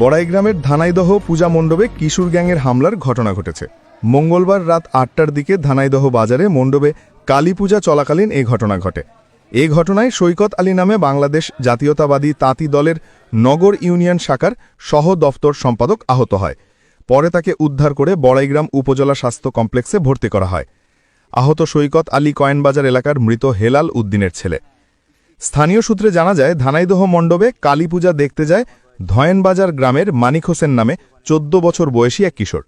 বড়াইগ্রামের ধানাইদহ পূজা মণ্ডপে কিশোর গ্যাংয়ের হামলার ঘটনা ঘটেছে। মঙ্গলবার রাত আটটার দিকে ধানাইদহ বাজারে মণ্ডপে কালী পূজা চলাকালীন এই ঘটনা ঘটে। এ ঘটনায় সৈকত আলী নামে বাংলাদেশ জাতীয়তাবাদী তাঁতি দলের নগর ইউনিয়ন শাখার সহ দফতর সম্পাদক আহত হয়। পরে তাকে উদ্ধার করে বড়াইগ্রাম উপজেলা স্বাস্থ্য কমপ্লেক্সে ভর্তি করা হয়। আহত সৈকত আলী কয়েনবাজার এলাকার মৃত হেলাল উদ্দিনের ছেলে। স্থানীয় সূত্রে জানা যায়, ধানাইদহ মণ্ডপে কালী পূজা দেখতে যায় ধয়েনবাজার গ্রামের মানিক হোসেন নামে চোদ্দ বছর বয়সী এক কিশোর।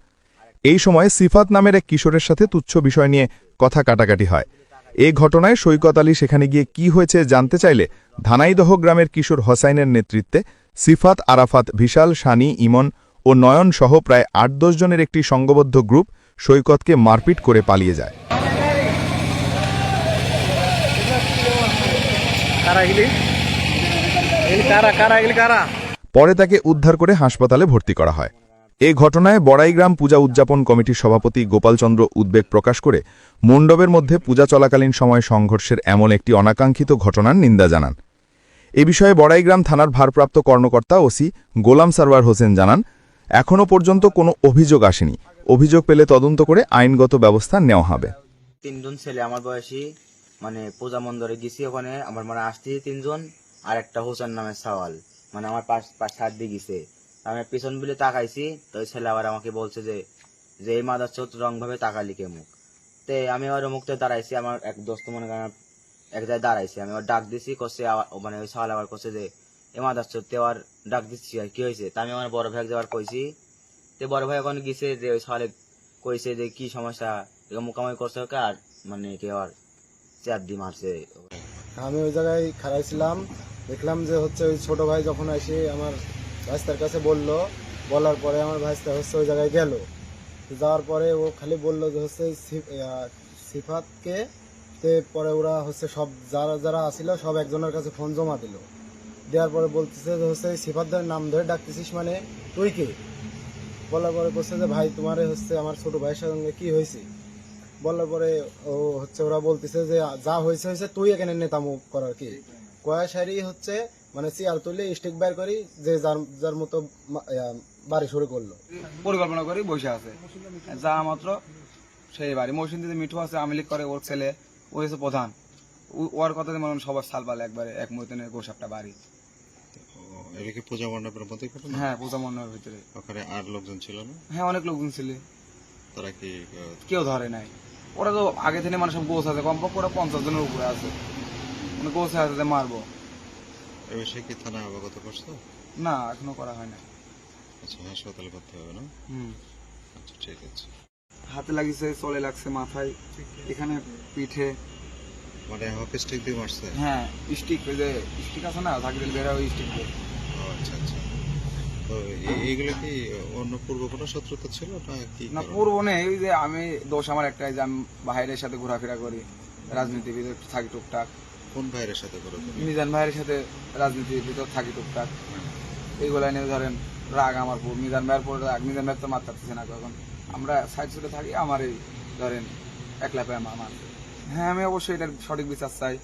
এই সময় সিফাত নামের এক কিশোরের সাথে তুচ্ছ বিষয় নিয়ে কথা কাটাকাটি হয়। এ ঘটনায় সৈকত আলী সেখানে গিয়ে কি হয়েছে জানতে চাইলে ধানাইদহ গ্রামের কিশোর হোসাইনের নেতৃত্বে সিফাত, আরাফাত, ভিশাল সানি ইমন ও নয়ন সহ প্রায় আট জনের একটি সংঘবদ্ধ গ্রুপ সৈকতকে মারপিট করে পালিয়ে যায়। কারা কারা? পরে তাকে উদ্ধার করে হাসপাতালে ভর্তি করা হয়। এ ঘটনায় বড়াইগ্রাম পূজা উদযাপন কমিটির সভাপতি গোপালচন্দ্র উদ্বেগ প্রকাশ করে মণ্ডপের মধ্যে পূজা চলাকালীন সময় সংঘর্ষের এমন একটি অনাকাঙ্ক্ষিত ঘটনার নিন্দা জানান। এ বিষয়ে বড়াইগ্রাম থানার ভারপ্রাপ্ত কর্মকর্তা ওসি গোলাম সারওয়ার হোসেন জানান, এখনও পর্যন্ত কোনো অভিযোগ আসেনি। অভিযোগ পেলে তদন্ত করে আইনগত ব্যবস্থা নেওয়া হবে। তিনজন ছেলে আমার বয়সী মানে পূজা মন্দিরে গেছি ওখানে, আমার মানে আসতেছি তিনজন আর একটা হোসেন নামে সওয়াল। মানে আমার পাশ পাশ সাত দিয়ে গেছে। আমি পিছন বিলে তাকাইছি, তো ছেলে আবার আমাকে বলছে যে যে এই মাদার রং ভাবে তাকালি কে মুখ? তে আমি ওর মুখতে দাঁড়াইছি, আমার এক দোস্ত মনে করেন এক জায়গায় দাঁড়াইছি। আমি ওর ডাক দিছি করছে মানে ওই সাল আবার করছে যে, এ মাদার চোদ্দ আবার ডাক দিচ্ছি আর কি হয়েছে? তা আমি আমার বড় ভাই যাওয়ার কইছি, তে বড় ভাই এখন গেছে যে ওই সওয়ালে কইছে যে, কি সমস্যা? এরকম মুখামুখি করছে ওকে আর? মানে কে আর চার দি মারছে। আমি ওই জায়গায় খাড়াইছিলাম দেখলাম যে হচ্ছে ওই ছোট ভাই যখন এসে আমার ভাইস্তার কাছে বলল, বলার পরে আমার ভাইস্তা হচ্ছে ওই জায়গায় গেল। যাওয়ার পরে ও খালি বলল যে হচ্ছে সিফাতকে, তে পরে ওরা হচ্ছে সব যারা যারা আসিল, সব একজনের কাছে ফোন জমা দিল। দেওয়ার পরে বলতেছে যে হচ্ছে সিফাতদের নাম ধরে ডাকতেছিস মানে তুই কে? বলার পরে বলছে যে ভাই তোমার হচ্ছে আমার ছোট ভাইয়ের সঙ্গে কি হয়েছে? বলার পরে ও হচ্ছে ওরা বলতেছে যে যা হয়েছে হয়েছে তুই এখানে নেতামুখ করার কি? কয়া সারি হচ্ছে মানে চেয়ার তুলে স্টিক বের করি যে যার যার মতো বাড়ি শুরু করল। পরিকল্পনা করে বসে আছে। যা মাত্র সেই বাড়ি। মৌসুমীতে মিঠু আছে আমিলিক করে ওর ছেলে। ও হচ্ছে প্রধান। ওর কথাতে মনে হয় সবার সাল পালে একবারে এক মতনে গোসাপটা বাড়ি। পূজা মণ্ডপের মধ্যে হ্যাঁ পূজা মণ্ডপের ভিতরে। ওখানে আর লোকজন ছিল না? হ্যাঁ অনেক লোকজন ছিল। তারা কি কেউ ধরে নাই। ওরা তো আগে থেকে মানে সব গোছ আছে। কমপক্ষে ওরা পঞ্চাশ জনের উপরে আছে। মানে গোছ আছে যে মারবো। এ বিষয়ে কি থানা অবগত করছ? না এখনও করা হয় না আচ্ছা হাসপাতালে করতে হবে না? হুম। আচ্ছা ঠিক আছে। হাতে লাগিয়েছে চলে লাগছে মাথায় এখানে পিঠে। মানে হকি স্টিক দিয়ে মারছে? হ্যাঁ স্টিক ওই যে স্টিক আছে না ঝাঁকি দিলে বেরো ওই স্টিক দিয়ে। আচ্ছা আচ্ছা। তো এইগুলো কি অন্য পূর্ব কোনো শত্রুতা ছিল না কি না পূর্ব নেই ওই যে আমি দোষ আমার একটাই যে আমি বাইরের সাথে ঘোরাফেরা করি রাজনীতিবিদ থাকি টুকটাক। কোন ভাইয়ের সাথে করো মিজান ভাইয়ের সাথে রাজনীতির ভিতর থাকি টুকটাক এইগুলা নিয়ে ধরেন রাগ আমার পুর মিজান ভাইয়ের পর রাগ। মিজান ভাইয়ের তো মাত্রাচ্ছে না এখন আমরা সাইড সুটে থাকি আমার এই ধরেন একলা প্যাম আমার হ্যাঁ আমি অবশ্যই এটার সঠিক বিচার চাই।